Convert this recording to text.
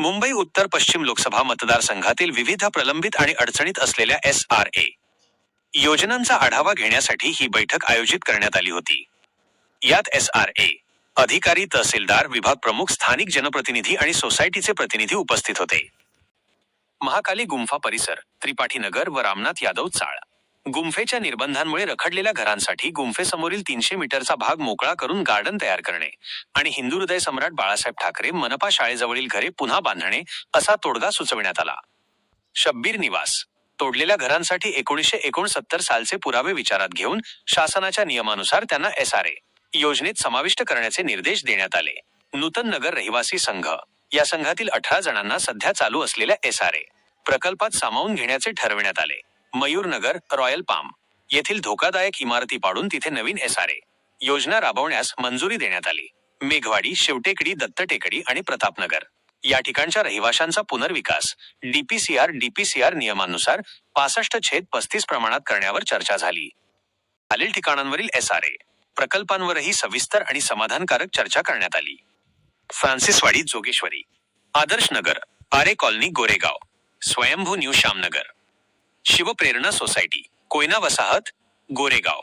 मुंबई उत्तर पश्चिम लोकसभा मतदारसंघातील विविध प्रलंबित आणि अडचणीत असलेल्या एस आर ए. योजनांचा आढावा घेण्यासाठी ही बैठक आयोजित करण्यात आली होती. यात एस आर ए. अधिकारी तहसीलदार विभाग प्रमुख स्थानिक जनप्रतिनिधी आणि सोसायटीचे प्रतिनिधी उपस्थित होते. महाकाली गुंफा परिसर त्रिपाठी नगर व रामनाथ यादव चाळ. गुंफेच्या निर्बंधांमुळे रखडलेल्या घरांसाठी गुंफेसमोरील तीनशे मीटरचा भाग मोकळा करून गार्डन तयार करणे आणि हिंदू हृदय सम्राट बाळासाहेब ठाकरे मनपा शाळेजवळील घरे पुन्हा बांधणे असा तोडगा सुचविण्यात आला. शब्बीर निवास तोडलेल्या घरांसाठी एकोणीसशे एकोणसत्तर सालचे पुरावे विचारात घेऊन शासनाच्या नियमानुसार त्यांना एस आर ए योजनेत समाविष्ट करण्याचे निर्देश देण्यात आले. नूतन नगर रहिवासी संघ या संघातील अठरा जणांना सध्या चालू असलेल्या एस आर ए प्रकल्पात सामावून घेण्याचे ठरविण्यात आले. Mayurnagar Royal Palm. येथील धोकादायक इमारती पाडून तिथे नवीन एस आर ए योजना राबवण्यास मंजुरी देण्यात आली. मेघवाडी शिवटेकडी दत्तटेकडी आणि प्रतापनगर. या ठिकाणच्या रहिवाशांचा पुनर्विकास डीपीसीआर डीपीसीआर नियमानुसार पासष्ट छेद पस्तीस प्रमाणात करण्यावर चर्चा झाली. खालील ठिकाणांवरील एस आर ए प्रकल्पांवरही सविस्तर आणि समाधानकारक चर्चा करण्यात आली. Francis Wadi Jogeshwari. Adarsh Nagar Aarey colony Goregaon. Swayambhu new Shyamnagar. Shivprerana society Koyna Vasahat Goregaon.